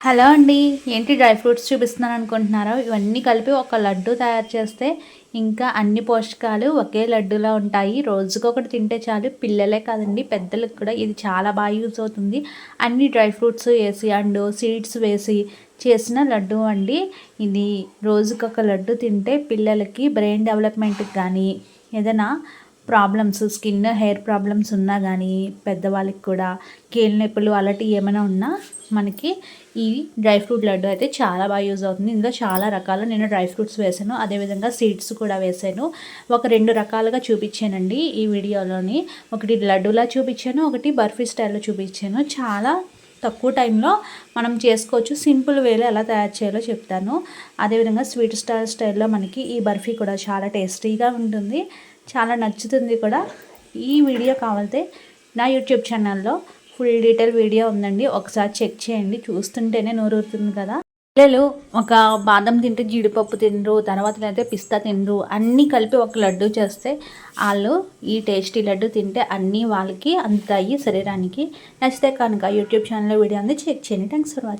Hello అండి ఏంటి dry fruits చూపిస్తున్నాను అనుకుంటున్నారా? ఇవన్నీ కలిపి ఒక లడ్డు తయారు చేస్తే ఇంకా అన్ని పోషకాలు ఒకే లడ్డూలో ఉంటాయి. రోజుకొకటి తింటే చాలు. పిల్లలే కాదండి పెద్దలకు కూడా ఇది చాలా బాగా యూజ్ అవుతుంది. అన్ని డ్రై ఫ్రూట్స్ వేసి అండ్ సీడ్స్ వేసి చేసిన లడ్డు అండి. ఇది రోజుకొక లడ్డు తింటే పిల్లలకి బ్రెయిన్ డెవలప్మెంట్కి కానీ ఏదైనా ప్రాబ్లమ్స్ స్కిన్ హెయిర్ ప్రాబ్లమ్స్ ఉన్నా కానీ పెద్దవాళ్ళకి కూడా కీళ్ళ నొప్పులు అలాంటివి ఏమైనా ఉన్నా మనకి ఈ డ్రై ఫ్రూట్ లడ్డు అయితే చాలా బాగా యూజ్ అవుతుంది. ఇందులో చాలా రకాలు నేను డ్రై ఫ్రూట్స్ వేసాను. అదేవిధంగా సీడ్స్ కూడా వేసాను. ఒక రెండు రకాలుగా చూపించానండి ఈ వీడియోలోని. ఒకటి లడ్డూలా చూపించాను ఒకటి బర్ఫీ స్టైల్లో చూపించాను. చాలా తక్కువ టైంలో మనం చేసుకోవచ్చు. సింపుల్ వేలో ఎలా తయారు చేయాలో చెప్తాను. అదేవిధంగా స్వీట్ స్టార్ స్టైల్లో మనకి ఈ బర్ఫీ కూడా చాలా టేస్టీగా ఉంటుంది. చాలా నచ్చుతుంది కూడా. ఈ వీడియో కావాలితే నా యూట్యూబ్ ఛానల్లో ఫుల్ డీటెయిల్ వీడియో ఉందండి. ఒకసారి చెక్ చేయండి. చూస్తుంటేనే నోరుతుంది కదా. పిల్లలు ఒక బాదం తింటే జీడిపప్పు తినరు తర్వాత అయితే పిస్తా తినరు అన్నీ కలిపి ఒక లడ్డు చేస్తే వాళ్ళు ఈ టేస్టీ లడ్డు తింటే అన్నీ వాళ్ళకి అందుతాయి శరీరానికి. నచ్చితే కనుక యూట్యూబ్ ఛానల్లో వీడియో ఉంది చెక్ చేయండి. Thanks for watching